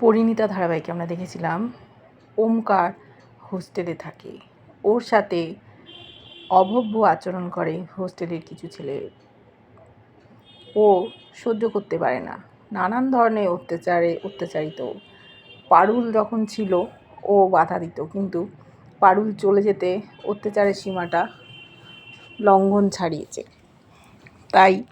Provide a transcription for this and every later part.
পরিণীতা ধারাবাহিকে আমরা দেখেছিলাম, ওমকার হোস্টেলে থাকে। ওর সাথে অভব্য আচরণ করে হোস্টেলের কিছু ছেলে। ও সহ্য করতে পারে না। নানান ধরনের অত্যাচারে, অত্যাচারিত। পারুল যখন ছিল, ও বাধা দিত। কিন্তু পারুল চলে যেতে অত্যাচারের সীমাটা লঙ্ঘন ছাড়িয়েছে। তাই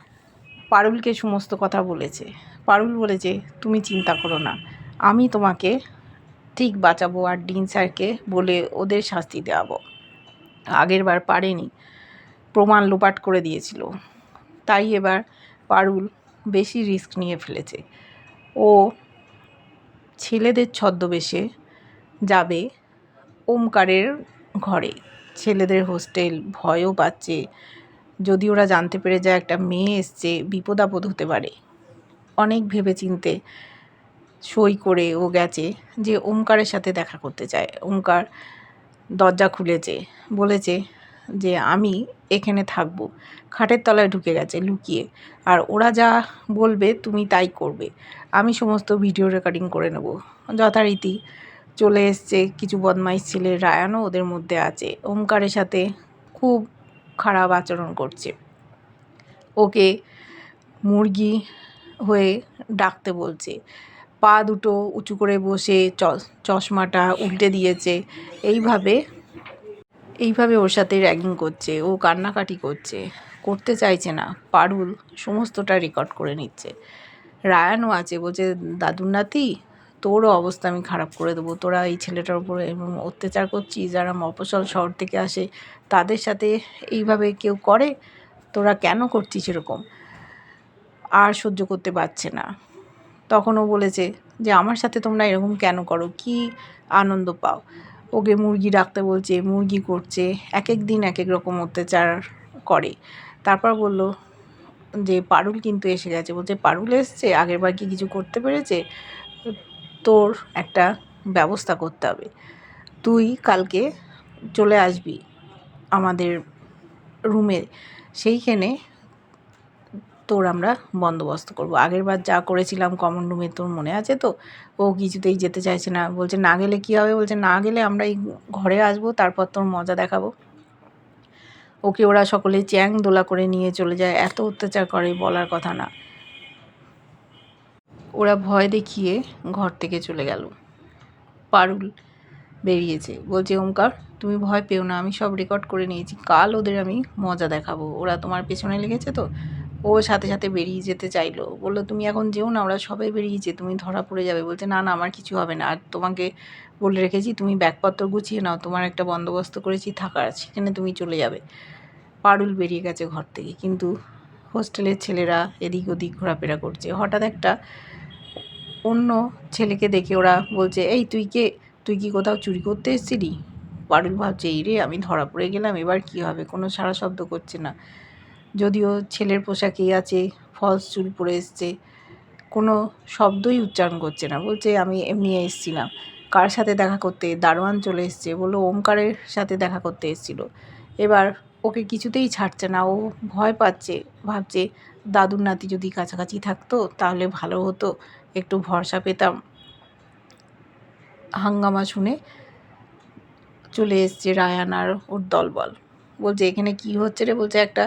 পারুলকে সমস্ত কথা বলেছে। পারুল বলেছে তুমি চিন্তা করো না। আমি তোমাকে ঠিক বাঁচাবো আর ডিন স্যারকে বলে ওদের শাস্তি দেওয়াবো। আগের বার পারেনি। প্রমাণ লোপাট করে দিয়েছিল। তাই এবার পারুল বেশি রিস্ক নিয়ে ফেলেছে। ও ছেলেদের ছদ্মবেশে যাবে ওমকারের ঘরে। ছেলেদের হোস্টেল ভয়ও পাচ্ছে। যদি ওরা জানতে পেরে যায় একটা মেয়ে এসছে বিপদ আপদ হতে পারে। অনেক ভেবে চিনতে সই করে ও গেছে যে ওমকারের সাথে দেখা করতে চায়। ওমকার দরজা খুলেছে, বলেছে যে আমি এখানে থাকব। খাটের তলায় ঢুকে গেছে লুকিয়ে। আর ওরা যা বলবে তুমি তাই করবে। আমি সমস্ত ভিডিও রেকর্ডিং করে নেব। যথারীতি চলে এসছে কিছু বদমাইশ ছেলে। রায়ানও ওদের মধ্যে আছে। ওমকারের সাথে খুব খারাপ আচরণ করছে। ওকে মুরগি হয়ে ডাকতে বলছে। পা দুটো উঁচু করে বসে চশমাটা উল্টে দিয়েছে। এইভাবে এইভাবে ওর সাথে র্যাগিং করছে। ও কান্নাকাটি করছে। করতে চাইছে না। পারুল সমস্তটা রেকর্ড করে নিচ্ছে। রায়ানও আছে, বলছে দাদুর নাতি, তোরও অবস্থা আমি খারাপ করে দেবো। তোরা এই ছেলেটার উপরে এবং অত্যাচার করছিস, যারা মফসল শহর থেকে আসে, তাদের সাথে এইভাবে কেউ করে? তোরা কেন করছিস এরকম? আর সহ্য করতে পারছে না। তখনও বলেছে যে, আমার সাথে তোমরা এরকম কেন করো? কি আনন্দ পাও? ওকে মুরগি রাখতে বলছে, মুরগি করছে এক এক দিন এক এক রকম অত্যাচার করে। তারপর বলল যে, পারুল কিন্তু এসে গেছে। বলছে, পারুল এসছে, আগের বার কি কিছু করতে পেরেছে? তোর একটা ব্যবস্থা করতে হবে। তুই কালকে চলে আসবি আমাদের রুমে। সেইখানে তোর আমরা বন্দোবস্ত করব। আগের বার যা করেছিলাম কমন রুমে তোর মনে আছে তো? ও কিছুতেই যেতে চাইছে না। বলছে, না গেলে কী হবে? বলছে, না গেলে আমরা এই ঘরে আসব, তারপর তোর মজা দেখাবো। ওকে ওরা সকলে চ্যাং দোলা করে নিয়ে চলে যায়। এত অত্যাচার করে, বলার কথা না। ওরা ভয় দেখিয়ে ঘর থেকে চলে গেল। পারুল বেরিয়েছে। বলছে, ওমকার, তুমি ভয় পেও না, আমি সব রেকর্ড করে নিয়েছি। কাল ওদের আমি মজা দেখাবো। ওরা তোমার পেছনে লেগেছে তো? ও সাথে সাথে বেরিয়ে যেতে চাইলো। বলল, তুমি এখন যেও না, ওরা সবাই বেরিয়েছে তুমি ধরা পড়ে যাবে। বলছে, না না, আমার কিছু হবে না। আর তোমাকে বলে রেখেছি, তুমি ব্যাগপত্র গুছিয়ে নাও, তোমার একটা বন্দোবস্ত করেছি থাকার সেখানে তুমি চলে যাবে। পারুল বেরিয়ে গেছে ঘর থেকে। কিন্তু হোস্টেলের ছেলেরা এদিক ওদিক ঘোরাফেরা করছে। হঠাৎ একটা অন্য ছেলেকে দেখে ওরা বলছে, এই, তুই কে? তুই কি কোথাও চুরি করতে এসেছিলি? পারুল ভাবছে, এই রে, আমি ধরা পড়ে গেলাম, এবার কি হবে? কোনো সারা শব্দ করছে না। যদিও ছেলের পোশাকেই আছে ফলস চুল পরে এসছে, কোনো শব্দই উচ্চারণ করছে না। বলছে, আমি এমনি এসছিলাম কার সাথে দেখা করতে? দারোয়ান চলে এসছে। বলল, ওমকারের সাথে দেখা করতে এসেছিল। এবার ওকে কিছুতেই ছাড়ছে না। ও ভয় পাচ্ছে। ভাবছে, দাদুর নাতি যদি কাছাকাছি থাকতো, তাহলে ভালো হতো। একটু ভরসা পেতাম। হাঙ্গামা শুনে চলে এসছে রায়ান আর ওর দলবল। বলছে, এখানে কি হচ্ছে রে? বলছে, একটা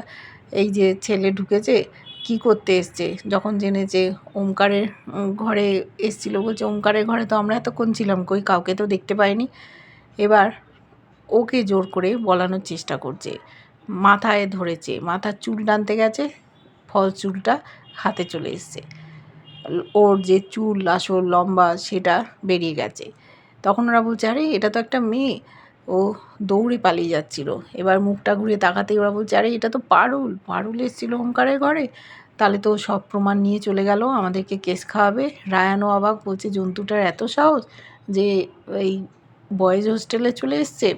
এই যে ছেলে ঢুকেছে, কি করতে এসছে? যখন জেনেছে ওমকারের ঘরে এসছিল, বলছে, ওমকারের ঘরে তো আমরা এতক্ষণ ছিলাম, কই কাউকে তো দেখতে পাইনি। এবার ওকে জোর করে বলানোর চেষ্টা করছে। মাথায় ধরেছে, মাথার চুল টানতে গেছে, ফল চুলটা হাতে চলে এসছে। ওর যে চুল, আসল, লম্বা, সেটা বেরিয়ে গেছে। তখন ওরা বলছে, আরে, এটা তো একটা মেয়ে। ও দৌড়ে পালিয়ে যাচ্ছিল। এবার মুখটা ঘুরে তাকাতেই ওরা বলছে, আরে, এটা তো পারুল। পারুল এসেছিল ওমকারের ঘরে। তাহলে তো সব প্রমাণ নিয়ে চলে গেল। আমাদেরকে কেস খাওয়াবে। রায়ানও অবাক বলছে, জন্তুটার এত সাহস যে এই বয়েজ হোস্টেলে চলে এসছে?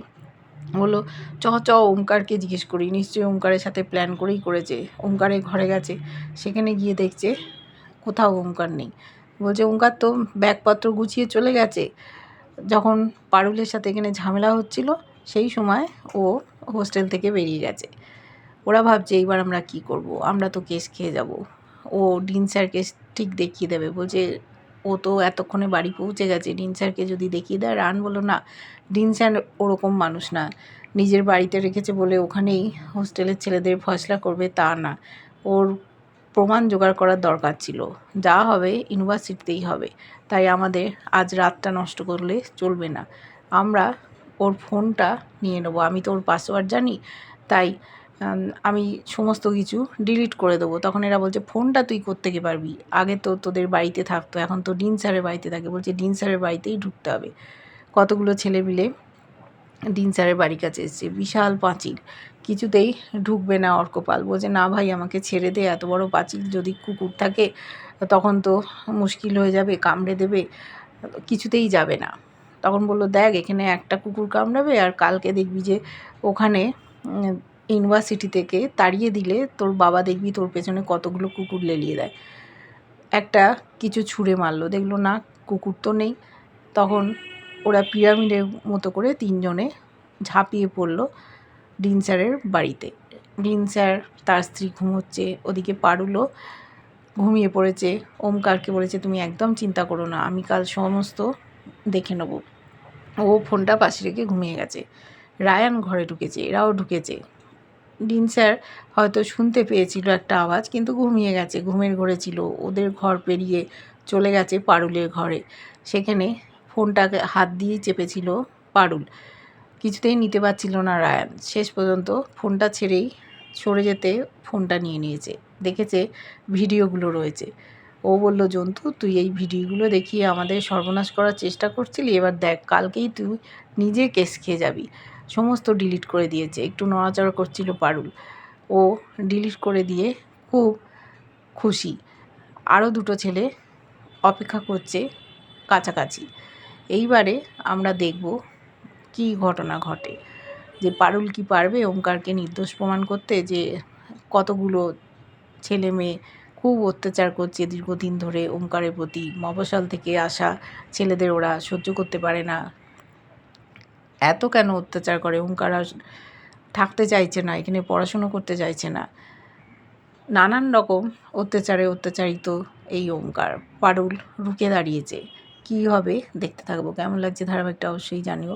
বলল, চ চ ওমকারকে জিজ্ঞেস করি। নিশ্চয়ই ওমকারের সাথে প্ল্যান করেই করেছে। ওমকারের ঘরে গেছে। সেখানে গিয়ে দেখছে কোথাও ওমকার নেই। বলছে ওমকার তো ব্যাগপত্র গুছিয়ে চলে গেছে। যখন পারুলের সাথে এখানে ঝামেলা হচ্ছিল, সেই সময় ও হোস্টেল থেকে বেরিয়ে গেছে। ওরা ভাবছে, এইবার আমরা কি করব? আমরা তো কেস খেয়ে যাব। ও ডিন স্যারকে ঠিক দেখিয়ে দেবে। বলছে, ও তো এতক্ষণে বাড়ি পৌঁছে গেছে। ডিন স্যারকে যদি দেখিয়ে দেয় রান বলো না, ডিন স্যার ওরকম মানুষ না। নিজের বাড়িতে রেখেছে বলে ওখানেই হোস্টেলের ছেলেদের ফয়সলা করবে তা না। ওর প্রমাণ জোগাড় করার দরকার ছিল। যা হবে ইউনিভার্সিটিতেই হবে। তাই আমাদের আজ রাতটা নষ্ট করলে চলবে না। আমরা ওর ফোনটা নিয়ে নেব। আমি তো ওর পাসওয়ার্ড জানি। তাই আমি সমস্ত কিছু ডিলিট করে দেবো। তখন এরা বলছে, ফোনটা তুই কোত্থেকে পারবি? আগে তো তোদের বাড়িতে থাকতো। এখন তো ডিন স্যারের বাড়িতে থাকে। বলছে, ডিন স্যারের বাড়িতেই ঢুকতে হবে। কতগুলো ছেলে মিলে ডিন স্যারের বাড়ির কাছে এসছে। বিশাল পাঁচিল। কিছুতেই ঢুকবে না অর্কপাল বলছে, না ভাই, আমাকে ছেড়ে দে, এত বড় পাঁচিল যদি কুকুর থাকে, তখন তো মুশকিল হয়ে যাবে, কামড়ে দেবে, কিছুতেই যাবে না। তখন বলল, দেখ, এখানে একটা কুকুর কামড়াবে আর কালকে দেখবি যে ওখানে ইউনিভার্সিটি থেকে তাড়িয়ে দিলে তোর বাবা দেখবি তোর পেছনে কতগুলো কুকুর লেলিয়ে দেয়। একটা কিছু ছুঁড়ে মারলো। দেখল, না, কুকুর তো নেই। তখন ওরা পিরামিডের মতো করে তিনজনে ঝাঁপিয়ে পড়ল। ডিন স্যারের বাড়িতে। ডিন স্যার তার স্ত্রী ঘুমোচ্ছে, ওদিকে পারুলও ঘুমিয়ে পড়েছে। ওমকারকে বলেছে, তুমি একদম চিন্তা করো না, আমি কাল সমস্ত দেখে নেব। ও ফোনটা পাশে রেখে ঘুমিয়ে গেছে। রায়ান ঘরে ঢুকেছে, এরাও ঢুকেছে। ডিন স্যার হয়তো শুনতে পেয়েছিল একটা আওয়াজ, কিন্তু ঘুমিয়ে গেছে, ঘুমের ঘরে ছিল। ওদের ঘর পেরিয়ে চলে গেছে পারুলের ঘরে। সেখানে ফোনটাকে হাত দিয়ে চেপেছিল পারুল। কিছুতেই নিতে পারছিল না রায়ান। শেষ পর্যন্ত ফোনটা ছেড়েই সরে যেতে ফোনটা নিয়ে নিয়েছে। দেখেছে ভিডিওগুলো রয়েছে। ও বলল, জন্তু, তুই এই ভিডিওগুলো দেখিয়ে আমাদের সর্বনাশ করার চেষ্টা করছিলি, এবার দেখ, কালকেই তুই নিজে কেস খেয়ে যাবি। সমস্ত ডিলিট করে দিয়েছে। একটু নড়াচড়া করছিল পারুল। ও ডিলিট করে দিয়ে খুব খুশি। আরও দুটো ছেলে অপেক্ষা করছে কাছাকাছি। এইবারে আমরা দেখব কি ঘটনা ঘটে? যে পারুল কি পারবে? ওমকারকে নির্দোষ প্রমাণ করতে? যে কতগুলো ছেলে মেয়ে খুব অত্যাচার করছে দীর্ঘদিন ধরে ওমকারের প্রতি। মফস্বল থেকে আসা ছেলেদের ওরা সহ্য করতে পারে না। এত কেন অত্যাচার করে? ওমকার থাকতে চাইছে না, এখানে পড়াশুনো করতে চাইছে না। নানান রকম অত্যাচারে অত্যাচারিত এই ওমকার। পারুল রুখে দাঁড়িয়েছে। কী হবে? দেখতে থাকব। কেমন লাগছে ধারাবাহিকটা অবশ্যই জানিও।